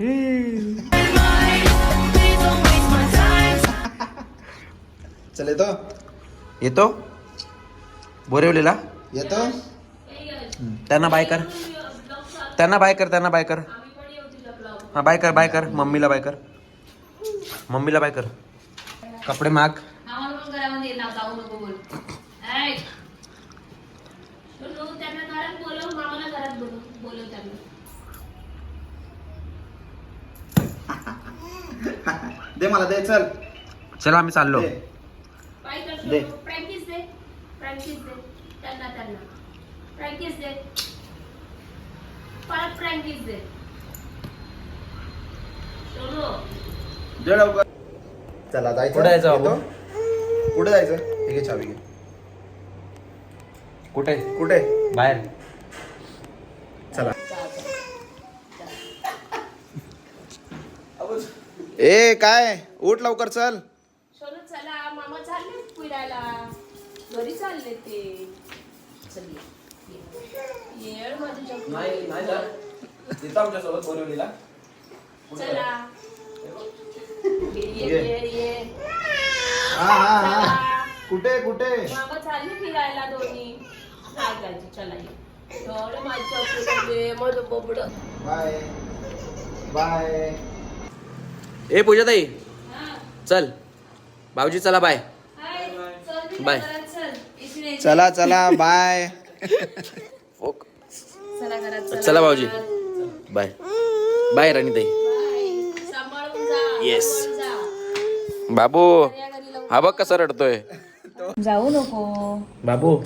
चल येतो? येतो? बोरिवलीला? येतो? त्यांना बाय कर. त्यांना बाय कर त्यांना बाय कर. हा बाय कर बाय कर. मम्मीला बाय कर. मम्मीला बाय कर. कपडे माग आम्हाला पण घरामध्ये ना जाऊ नको बोल ऐक. बोलू, त्यांना घरात बोलव मामाला घरात बोलव बोलव त्यांना दे मला दे चल. चला आम्ही चाललो. दे. काय दे. करतो प्रॅक्टिस दे. प्रॅक्टिस दे. त्यांना त्यांना. प्रॅक्टिस दे. परत प्रॅक्टिस दे. सोनू दे लवकर. चला जायचं. कुठे जायचं बाबू? येतो? कुठे जायचं? हे घे चावी घे. कुठे? कुठे? बाहेर चला ए काय? उठ लवकर चल. सोनू चला. मामा चालले फिरायला घरी चालले ते. चल ये. ये माझी चप्पल. नाही नाही जा येतो आमच्यासोबत बोरिवलीला चला. ये ये. ये ये. हा हा हा. चला. कुठे कुठे? मामा चालले फिरायला दोन्ही. नाही जायची चला ये. एवढं माझी चप्पल दे, माझं बोबड. बाय. बाय. ए पूजाताई. चल. भाऊजी चला बाय. बाय. चला चला. बाय. ओक. चला घरात चला. भाऊजी. बाय. बाय राणीताई. सांभाळून जा Yes. सांभाळून जा. बाबू. हा बघ कसा रडतोय. जाऊ नको. बाबू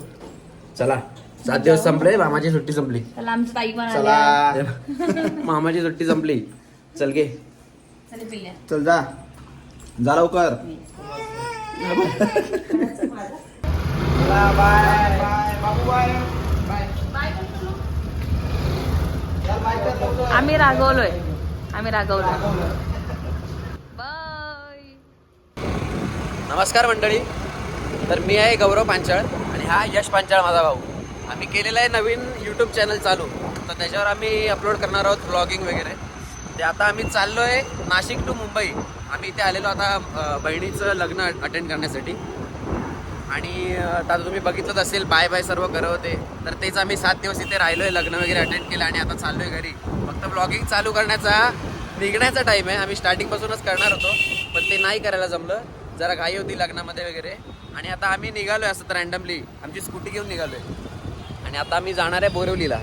चला. सात दिवस संपले मामाची सुट्टी संपली. चला आमचं ताई पण चला. आल्या मामाची सुट्टी संपली. चल गे चला जा. जा लवकर. आम्ही रागवलोय. आम्ही रागवलोय. बाय. नमस्कार मंडळी. तर मी आहे गौरव पांचाळ आणि हा यश पांचाळ माझा भाऊ. आम्ही केलेलं आहे नवीन यूट्यूब चॅनल चालू. तर त्याच्यावर आम्ही अपलोड करणार आहोत व्लॉगिंग वगैरे. ते आता आम्ही चाललो आहे नाशिक टू मुंबई. आम्ही इथे आलेलो आता बहिणीचं लग्न अटेंड करण्यासाठी. आणि आता तुम्ही बघितलंच असेल बाय बाय सर्व करत होते. तर तेच आम्ही सात दिवस इथे राहिलोय लग्न वगैरे अटेंड केलं आणि आता चाललोय घरी. फक्त ब्लॉगिंग चालू करण्याचा निघण्याचा टाईम आहे. आम्ही स्टार्टिंगपासूनच करणार होतो पण ते नाही करायला जमलं. जरा घाई होती लग्नामध्ये वगैरे. आणि आता आम्ही निघालोय असं तर रँडमली आमची स्कूटी घेऊन निघालोय. आणि आता आम्ही जाणार आहे बोरिवलीला.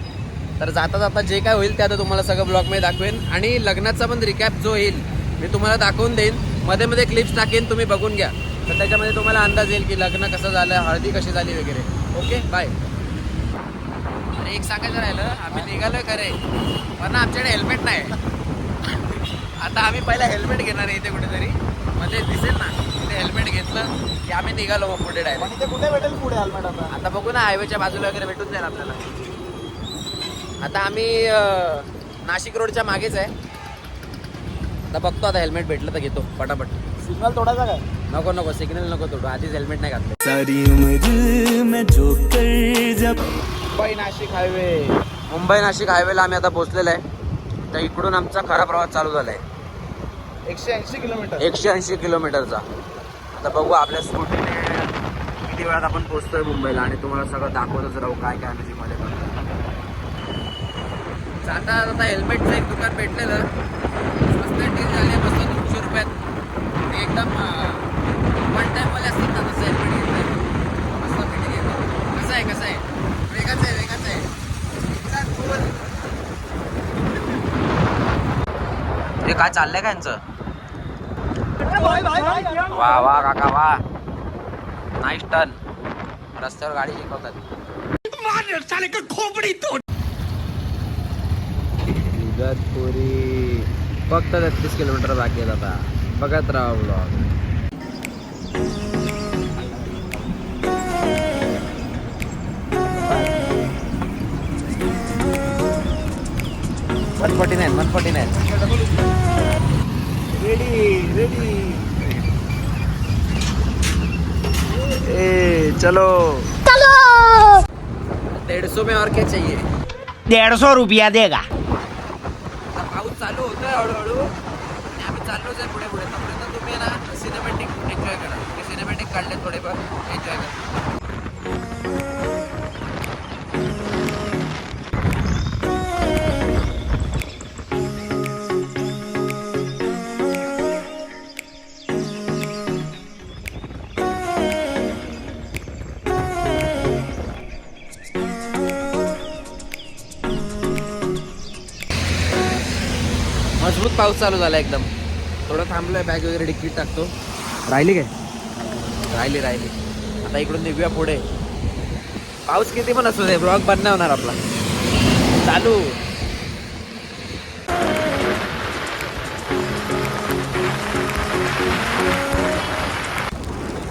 तर जाता जाता जे काय होईल ते आता तुम्हाला सगळं ब्लॉगमध्ये दाखवेन. आणि लग्नाचा पण रिकॅप जो येईल मी तुम्हाला दाखवून देईन. मध्ये मध्ये क्लिप्स टाकेन तुम्ही बघून घ्या. तर त्याच्यामध्ये तुम्हाला अंदाज येईल की लग्न कसं झालं हळदी कशी झाली वगैरे. ओके बाय अरे एक सांगायचं राहिलं आम्ही निघालोय खरे. पण आमच्याकडे हेल्मेट नाही. आता आम्ही पहिला हेल्मेट घेणार आहे इथे कुठेतरी. म्हणजे दिसेल ना इथे हेल्मेट घेतलं की आम्ही निघालो मग पुढे डायरेक्ट कुठे भेटेल पुढे हेल्मेट आता? आता बघू ना हायवेच्या बाजूला वगैरे भेटून जाईल आपल्याला. आता आम्ही नाशिक रोडच्या मागेच आहे. आता बघतो आता हेल्मेट भेटलं तर घेतो पटापट. सिग्नल तोडायचा काय? नको नको सिग्नल नको तोडू आधीच हेल्मेट नाही घातलं. सारी उम्र मैं जो कर जब मुंबई नाशिक हायवे. मुंबई नाशिक हायवेला आम्ही आता पोहोचलेलो आहे. तर इकडून आमचा खरा प्रवास चालू झाला आहे एकशे ऐंशी किलोमीटर. एकशे ऐंशी किलोमीटरचा. आता बघू आपल्या स्कूटीने किती वेळात आपण पोहोचतोय मुंबईला आणि तुम्हाला सगळं दाखवतच राहू काय काय आम्ही मध्ये जाता आता आता हेल्मेटचं एक दुकान भेटलेलं. स्वस्त डील झाली बसतो दोनशे रुपयात. ते एकदम वन टाईमवाले असतात ना तसं हेल्मेट घेतलं मस्त भेटी कसं आहे कसं आहे? वेगाचं आहे वेगाचं आहे. ते काय चाललंय का यांचं? वा वा काका वा. नाईस टर्न रस्त्यावर गाडी शिकवतात. इगतपुरी फक्त तेहतीस किलोमीटर बाकी आहेत आता. बघत राहा blog one forty nine one forty nine ready ready. ए चलो! डेढ़ सौ में और क्या चाहिए? डेढ़ सौ रुपया देगा। पाऊस चालू होतोय हळूहळू. आणि आम्ही चाललोच आहे पुढे पुढे तर तुम्ही ना सिनेमॅटिक एन्जॉय करा. सिनेमॅटिक काढले थोडेफार. एन्जॉय करा. पाऊस चालू झाला एकदम. थोडं थांबलोय बॅग वगैरे डिक्कीट टाकतो. राहिली काय? राहिली राहिली. आता इकडून निघूया पुढे. पाऊस किती पण असू दे ब्लॉग बंद नाही होणार आपला. चालू.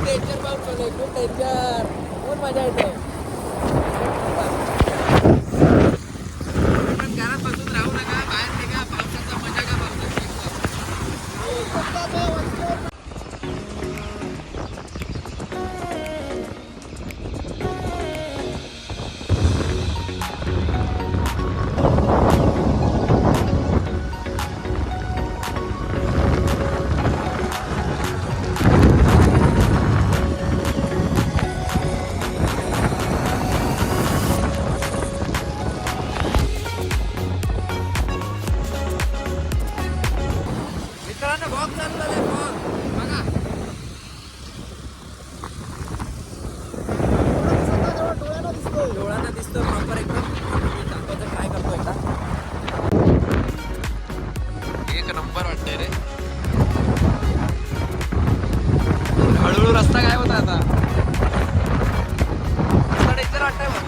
डेंजर पाऊस चालू आहे खूप डेंजर खूप मजा येते मित्रांनो vlog चालू झालाय vlog. बघा. डोळ्यांना दिसतो प्रॉपर एकदम. मी दाखवायचं ट्राय करतो एकदा एक नंबर वाटतंय रे. हळूहळू रस्ता काय होता आता. रस्ता डेंजर वाटतंय बघ.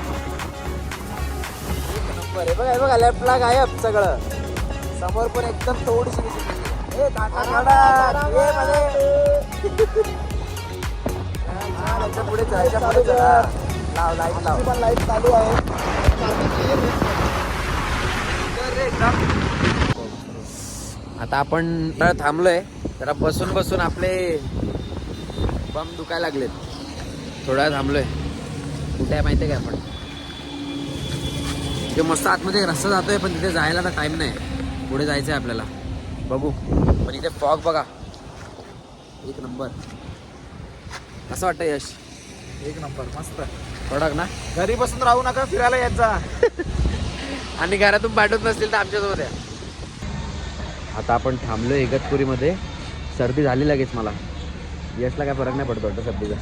एक नंबर आहे. बघा हे बघा लेफ्टला गायब सगळं. समोर पण एकदम थोडीशी पुढे. लाव लाइट लाव. पण लाइट चालू आहे. आता आपण तर थांबलोय. जरा बसून बसून आपले बम दुखायला लागलेत. थोडा थांबलोय. कुठे आहे माहिती आहे का आपण? ते मस्त आतमध्ये रस्ता जातोय पण तिथे जायला ना टाइम नाही. पुढे जायचं आहे आपल्याला. बघू. पण इथे फॉग बघा. एक नंबर. कसं वाटतं यश? एक नंबर मस्त. कडक ना? घरी बसून राहू नका फिरायला येत जा. आणि घरातून पाठवत नसतील तर आमच्यासोबत या. आता आपण थांबलो इगतपुरीमध्ये. सर्दी झाली लगेच मला. यशला काय फरक नाही पडतो वाटतं सर्दीचा.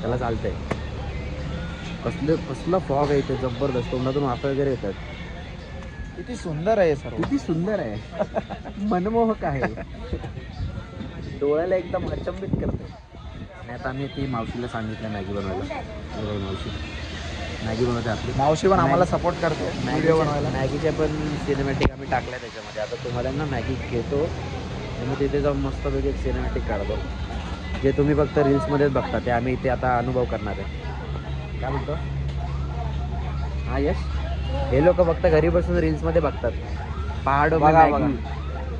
त्याला चालतंय. कसलं कसलं फॉग आहे इथे जबरदस्त. तोंडातून वाफे वगैरे येतात. किती सुंदर आहे सर्व. किती सुंदर आहे. मनमोहक आहे. डोळ्याला एकदम अचंबित करते. आणि आता आम्ही ती मावशीला सांगितलं मॅगी बनवायला. मावशी. मॅगी बनवते आपली. मावशी पण आम्हाला मॅगी- सपोर्ट करते. मॅगीच्या बनवायला. मॅगीच्या पण सिनेमॅटिक आम्ही टाकल्या त्याच्यामध्ये. आता तुम्हाला ना मॅगी घेतो. आणि मग तिथे जाऊन मस्तपैकी एक सिनेमॅटिक काढतो. जे तुम्ही फक्त रील्समध्येच बघता ते आम्ही इथे आता अनुभव करणार आहे. काय म्हणतो? हा यश? हे लोक फक्त घरी बसून रील्समध्ये बघतात. पहाडो बघा, मॅगी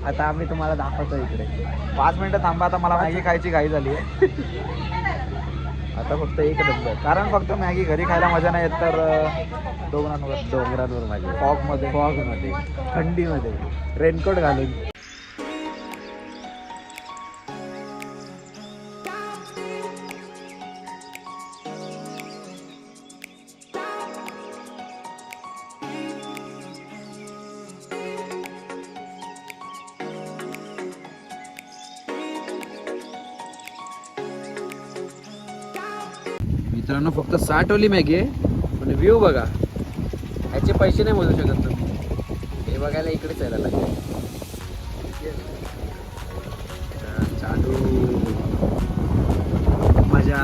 आता आम्ही तुम्हाला दाखवतो इकडे. पाच मिनिटं थांबा आता मला मॅगी खायची घाई झाली आहे आता फक्त एक नंबर कारण फक्त मॅगी घरी खायला मजा नाही येत तर डोंगरांवर डोंगरांवर माझी फॉगमध्ये. फॉगमध्ये. थंडीमध्ये. रेनकोट घालून. मित्रांनो फक्त साठवली मॅगी आहे. पण व्ह्यू बघा. याचे पैसे नाही मोजू शकत तुम्ही. हे बघायला इकडेच यायला लागेल. चालू. मजा.